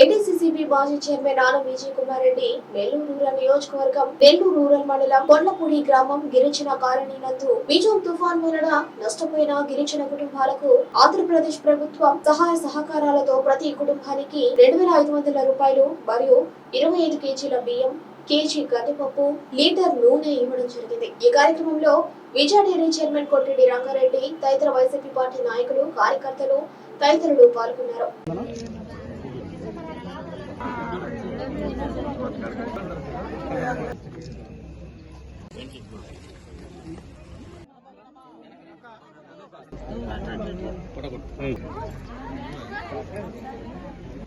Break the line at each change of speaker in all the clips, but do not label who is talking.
ఏడీసీసీబీ మాజీ చైర్మన్ ఆన విజయ్ కుమార్ రెడ్డి నెల్లూరు రూరల్ నియోజకవర్గం నెల్లూరు రూరల్ మండలం కొండపూడి గ్రామం గిరిజన కాలనీ నందు బిజోం తుఫాన్ వలన నష్టపోయిన గిరిజన కుటుంబాలకు ఆంధ్రప్రదేశ్ ప్రభుత్వం సహాయ సహకారాలతో ప్రతి కుటుంబానికి రెండు వేల ఐదు వందల రూపాయలు మరియు ఇరవై ఐదు కేజీల బియ్యం కేజీ కందిపప్పు లీటర్ నూనె ఇవ్వడం జరిగింది. ఈ కార్యక్రమంలో విజయ డైరీ చైర్మన్ కొట్టిడి రంగారెడ్డి తదితర వైసీపీ పార్టీ నాయకులు కార్యకర్తలు తదితరులు పాల్గొన్నారు.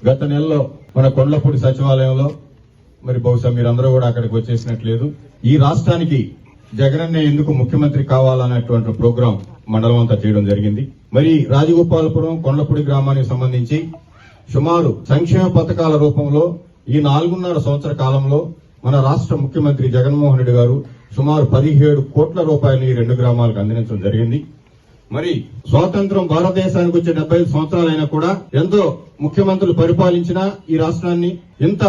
గత నెలలో మన కొండపూడి సచివాలయంలో మరి బహుశా మీరందరూ కూడా అక్కడికి వచ్చేసినట్లేదు. ఈ రాష్ట్రానికి జగనన్న ఎందుకు ముఖ్యమంత్రి కావాలనేటువంటి ప్రోగ్రాం మండలం అంతా చేయడం జరిగింది. మరి రాజగోపాలపురం కొండపూడి గ్రామానికి సంబంధించి సుమారు సంక్షేమ పథకాల రూపంలో ఈ నాలుగున్నర సంవత్సర కాలంలో మన రాష్ట్ర ముఖ్యమంత్రి జగన్మోహన్ రెడ్డి గారు సుమారు పదిహేడు కోట్ల రూపాయలు ఈ రెండు గ్రామాలకు అందించడం జరిగింది. మరి స్వాతంత్రం భారతదేశానికి వచ్చే డెబ్బై సంవత్సరాలైనా కూడా ఎంతో ముఖ్యమంత్రులు పరిపాలించిన ఈ రాష్ట్రాన్ని ఇంత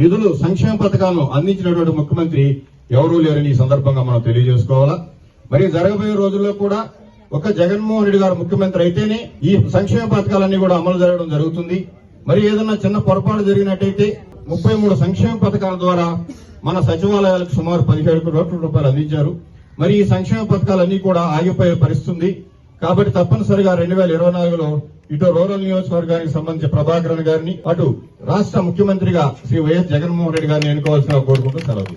నిధులు సంక్షేమ పథకాలను అందించినటువంటి ముఖ్యమంత్రి ఎవరూ లేరని ఈ సందర్భంగా మనం తెలియజేసుకోవాలా? మరి జరగబోయే రోజుల్లో కూడా ఒక జగన్మోహన్ రెడ్డి గారు ముఖ్యమంత్రి అయితేనే ఈ సంక్షేమ పథకాలన్నీ కూడా అమలు జరగడం జరుగుతుంది. మరి ఏదన్నా చిన్న పొరపాటు జరిగినట్టయితే ముప్పై మూడు సంక్షేమ పథకాల ద్వారా మన సచివాలయాలకు సుమారు పదిహేడు కోట్ల రూపాయలు అందించారు. మరి ఈ సంక్షేమ పథకాలన్నీ కూడా ఆగిపోయే పరిస్థితుంది. కాబట్టి తప్పనిసరిగా రెండు వేల ఇరవై నాలుగులో ఇటు రూరల్ నియోజకవర్గానికి సంబంధించి ప్రభాకరన్ గారిని అటు రాష్ట్ర ముఖ్యమంత్రిగా శ్రీ వైఎస్ జగన్మోహన్ రెడ్డి గారిని ఎన్నుకోవాల్సిన కోరుకుంటూ సెలవు.